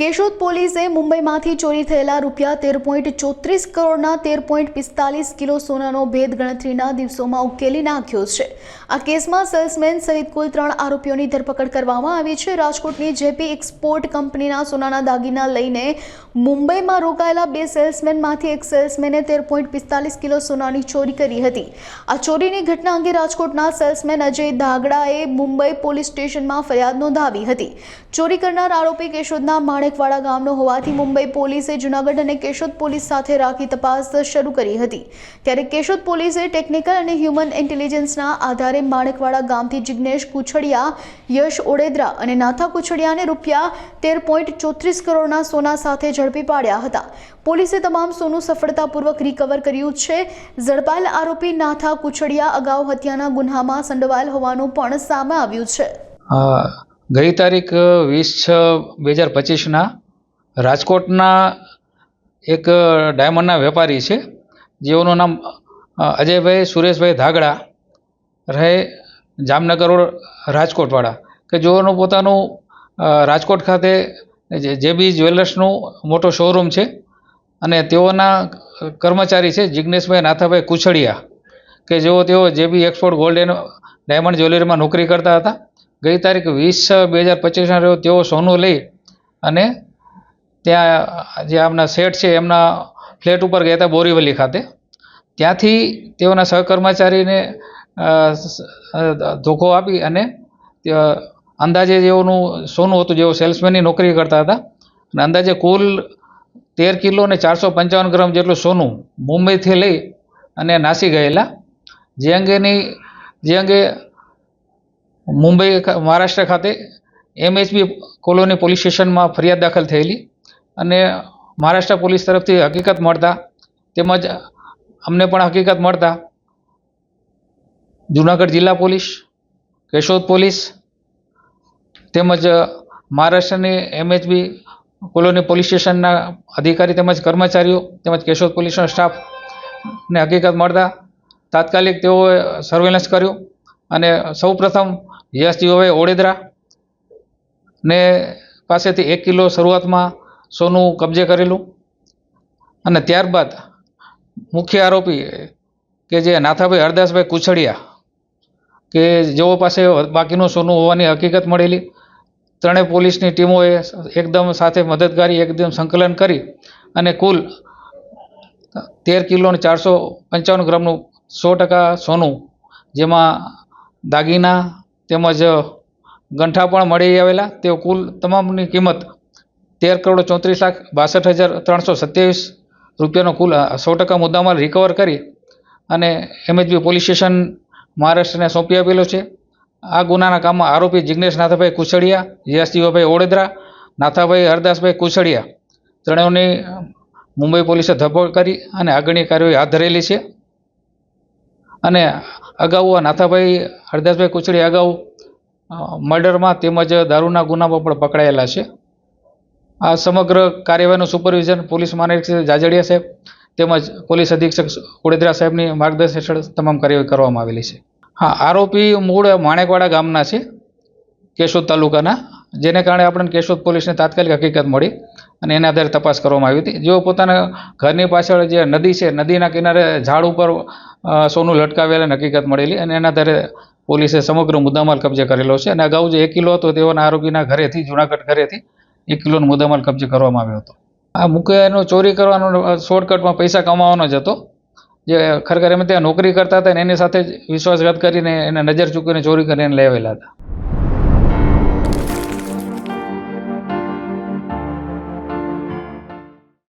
કેશોદ પોલીસે મુંબઈમાંથી ચોરી થયેલા રૂપિયા તેર પોઈન્ટ ચોત્રીસ કરોડના તેર પોઈન્ટ પિસ્તાલીસ કિલો સોનાનો ભેદ ગણતરીના દિવસોમાં ઉકેલી નાખ્યો છે. આ કેસમાં સેલ્સમેન સહિત કુલ ત્રણ આરોપીઓની ધરપકડ કરવામાં આવી છે. રાજકોટની જેપી એક્સપોર્ટ કંપનીના સોનાના દાગીના લઈને મુંબઈમાં રોકાયેલા બે સેલ્સમેનમાંથી એક સેલ્સમેને તેર પોઈન્ટ પિસ્તાલીસ કિલો સોનાની ચોરી કરી હતી. આ ચોરીની ઘટના અંગે રાજકોટના સેલ્સમેન અજય ધાગડાએ મુંબઈ પોલીસ સ્ટેશનમાં ફરિયાદ નોંધાવી હતી. ચોરી કરનાર આરોપી કેશોદના માણેકવાડા ગામનો હોવાથી મુંબઈ પોલીસે જૂનાગઢ અને કેશોદ પોલીસ સાથે રાખી તપાસ શરૂ કરી હતી. ત્યારે કેશોદ પોલીસે ટેકનિકલ અને હ્યુમન ઇન્ટેલિજન્સના આધારે માણેકવાડા ગામથી જિગ્નેશ કુછડિયા, યશ ઓડેદરા અને નાથા કુછડિયાને રૂપિયા તેર પોઈન્ટ ચોત્રીસ કરોડના સોના સાથે ઝડપી પાડ્યા હતા. પોલીસે તમામ સોનું સફળતાપૂર્વક રિકવર કર્યું છે. ઝડપાયેલ આરોપી નાથા કુછડિયા અગાઉ હત્યાના ગુન્હામાં સંડોવાયેલ હોવાનું પણ સામે આવ્યું છે. ગઈ તારીખ વીસ છ, બે હજાર પચીસના રાજકોટના એક ડાયમંડના વેપારી છે, જેઓનું નામ અજયભાઈ સુરેશભાઈ ધાગડા રહે જામનગર રાજકોટવાળા. કે જેઓનું પોતાનું રાજકોટ ખાતે જે જેબી જ્વેલર્સનું મોટો શોરૂમ છે અને તેઓના કર્મચારી છે જિજ્ઞેશભાઈ નાથાભાઈ કુછડિયા. કે જેઓ તેઓ JB export gold and diamond જ્વેલરીમાં નોકરી કરતા હતા ગઈ તારીખ વીસ બે હજાર પચીસના રોજ તેઓ સોનું લઈ અને ત્યાં જે આમના શેઠ છે, એમના ફ્લેટ ઉપર ગયા હતા બોરીવલી ખાતે. ત્યાંથી તેઓના સહકર્મચારીને ધોકો આપી અને અંદાજે જેઓનું સોનું હતું, જેઓ સેલ્સમેનની નોકરી કરતા હતા, અને અંદાજે કુલ તેર કિલો અને ચારસો પંચાવન ગ્રામ જેટલું સોનું મુંબઈથી લઈ અને નાસી ગયેલા. જે અંગેની, જે અંગે મુંબઈ મહારાષ્ટ્ર ખાતે એમએચબી કોલોની પોલીસ સ્ટેશનમાં ફરિયાદ દાખલ થયેલી અને મહારાષ્ટ્ર પોલીસ તરફથી હકીકત મળતા તેમજ અમને પણ હકીકત મળતા જુનાગઢ જિલ્લા પોલીસ, કેશોદ પોલીસ તેમજ મહારાષ્ટ્રની એમએચબી કોલોની પોલીસ સ્ટેશનના અધિકારી તેમજ કર્મચારીઓ તેમજ કેશોદ પોલીસનો સ્ટાફ ને હકીકત મળતા તાત્કાલિક તેઓએ સર્વેલન્સ કર્યું અને સૌપ્રથમ યશજીભાઈ ઓડેદરા ને પાસેથી એક કિલો શરૂઆતમાં સોનું કબજે કરેલું. અને ત્યારબાદ મુખ્ય આરોપી કે જે નાથાભાઈ હરદાસભાઈ કુછડિયા કે જેઓ પાસે બાકીનું સોનું હોવાની હકીકત મળેલી, ત્રણેય પોલીસની ટીમોએ એકદમ સાથે મદદગારી, એકદમ સંકલન કરી અને કુલ તેર કિલો અને ચારસો પંચાવન ગ્રામનું સો ટકા સોનું, જેમાં દાગીના તેમજ ગંઠા પણ મળી આવેલા. તેઓ કુલ તમામની કિંમત તેર કરોડ ચોત્રીસ લાખ બાસઠ હજાર ત્રણસો સત્યાવીસ રૂપિયાનો કુલ સો ટકા મુદ્દામાલ રિકવર કરી અને એમએચબી પોલીસ સ્ટેશન મહારાષ્ટ્રને સોંપી આપેલો છે. આ ગુનાના કામમાં આરોપી જિગ્નેશ નાથાભાઈ કુછડિયા યશજીવાભાઈ ઓડેદરા, નાથાભાઈ હરદાસભાઈ કુછડિયા ત્રણેયની મુંબઈ પોલીસે ધરપકડ કરી અને આગળની કાર્યવાહી હાથ ધરેલી છે. અને અગાઉ આ નાથાભાઈ હરદાસભાઈ કુચડી અગાઉ મર્ડરમાં તેમજ દારૂના ગુનામાં પણ પકડાયેલા છે. આ સમગ્ર કાર્યવાહીનું સુપરવિઝન પોલીસ મહાનિરીક્ષક જાજડિયા સાહેબ તેમજ પોલીસ અધિક્ષક ઓડેદરા સાહેબની માર્ગદર્શન હેઠળ તમામ કાર્યવાહી કરવામાં આવેલી છે. હા, આરોપી મૂળ માણેકવાડા ગામના છે, કેશોદ તાલુકાના. જેને કારણે આપણને કેશોદ પોલીસને તાત્કાલિક હકીકત મળી. અને એના આધારે તપાસ કરવામાં આવી હતી. જેઓ પોતાના ઘરની પાછળ જે નદી છે, નદીના કિનારે ઝાડ ઉપર સોનું લટકાવેલા હકીકત મળેલી અને એના આધારે પોલીસે સમગ્ર મુદ્દામાલ કબજે કરેલો છે. અને અગાઉ જે એક કિલો હતો તેઓના આરોપીના ઘરેથી, જુનાગઢ ઘરેથી એક કિલોનો મુદ્દામાલ કબજે કરવામાં આવ્યો હતો. આ મુખ્યનો ચોરી કરવાનો શોર્ટકટમાં પૈસા કમાવાનો જ હતો. જે ખરેખર એમ ત્યાં નોકરી કરતા હતા અને એની સાથે જ વિશ્વાસઘાત કરીને એને નજર ચૂકીને ચોરી કરીને લઈ આવેલા હતા.